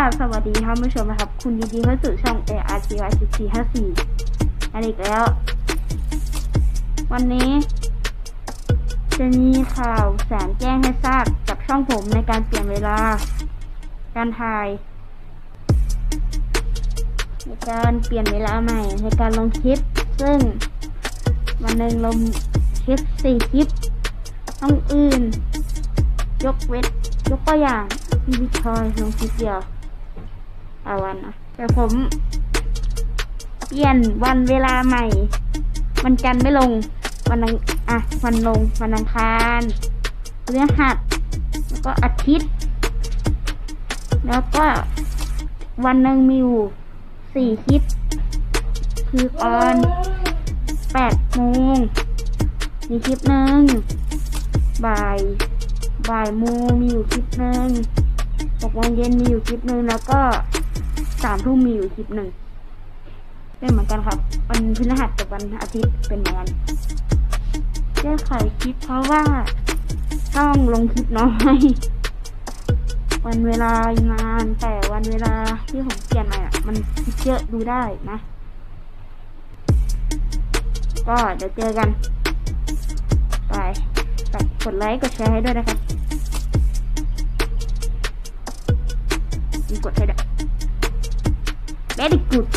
ราบสวัสดีท่านผู้ชมนะครับ คุณยินดีเข้าสู่ช่อง ART 1454อันอีกแล้ว วันนี้ จะมีข่าวแสนแจ้งให้ทราบกับช่องผมในการเปลี่ยนเวลา การถ่ายในการเปลี่ยนเวลาใหม่ในการลงคลิป ซึ่งวันหนึ่งลงคลิปสี่คลิปต้องอื่น ยกเว้นยกตัวอย่างพี่วิทอยลงคลิปเดียว ต่อวันนะแต่ผมเปลี่ยนวันเวลาใหม่ วันจันทร์ไม่ลง วันอังอะวันลง วันอังคารพฤหัสแล้วก็อาทิตย์ แล้วก็วันหนึ่งมีอยู่สี่คลิป คือตอนแปดโมงมีคลิปหนึ่งบ่ายบ่ายโมงมีอยู่คลิปหนึ่งหกโมงเย็นมีอยู่คลิปหนึ่งแล้วก็ สามทุ่มมีอยู่คลิปหนึ่งเป็นเหมือนกันครับ วันพฤหัสกับวันอาทิตย์เป็นเหมือนกันแก้ไขคลิปเพราะว่าช่องลงคลิปน้อยวันเวลางานแต่วันเวลาที่ผมเปลี่ยนใหม่อะ มันคลิปเยอะดูได้นะ ก็เดี๋ยวเจอกัน ไปกดไลค์กดแชร์ให้ด้วยนะครับ กดให้ด้วย very good